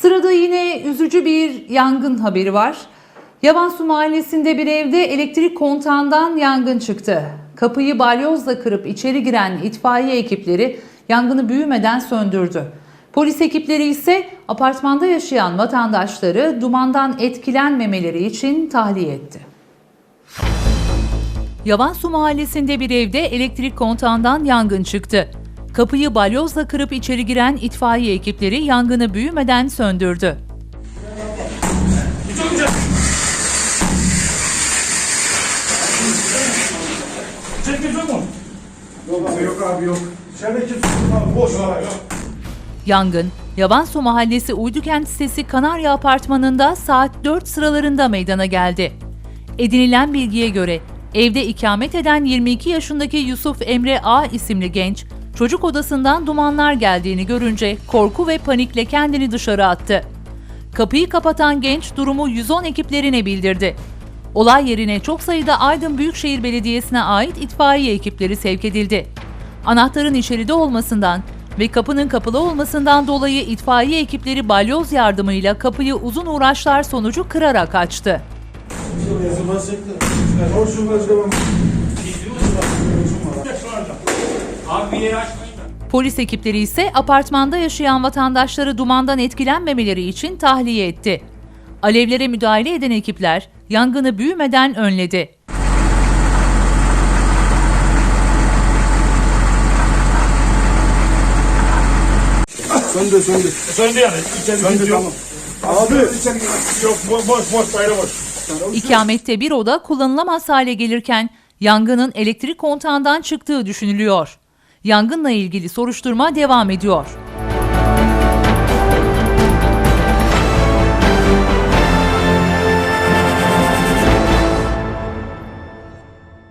Sırada yine üzücü bir yangın haberi var. Yavansu mahallesinde bir evde elektrik kontağından yangın çıktı. Kapıyı balyozla kırıp içeri giren itfaiye ekipleri yangını büyümeden söndürdü. Polis ekipleri ise apartmanda yaşayan vatandaşları dumandan etkilenmemeleri için tahliye etti. Yavansu mahallesinde bir evde elektrik kontağından yangın çıktı. Kapıyı balyozla kırıp içeri giren itfaiye ekipleri yangını büyümeden söndürdü. Yangın, Yavansu Mahallesi Uydukent sitesi Kanarya Apartmanı'nda saat 4 sıralarında meydana geldi. Edinilen bilgiye göre evde ikamet eden 22 yaşındaki Yusuf Emre A isimli genç, çocuk odasından dumanlar geldiğini görünce korku ve panikle kendini dışarı attı. Kapıyı kapatan genç durumu 110 ekiplerine bildirdi. Olay yerine çok sayıda Aydın Büyükşehir Belediyesi'ne ait itfaiye ekipleri sevk edildi. Anahtarın içeride olmasından ve kapının kapalı olmasından dolayı itfaiye ekipleri balyoz yardımıyla kapıyı uzun uğraşlar sonucu kırarak açtı. Bir yeri açmayın da. Polis ekipleri ise apartmanda yaşayan vatandaşları dumandan etkilenmemeleri için tahliye etti. Alevlere müdahale eden ekipler yangını büyümeden önledi. Söndü söndü. Söndü yani. İçeri Söndü yok. tamam. Abi. Yok boş boş boş daire boş. İkamette bir oda kullanılamaz hale gelirken yangının elektrik kontağından çıktığı düşünülüyor. Yangınla ilgili soruşturma devam ediyor.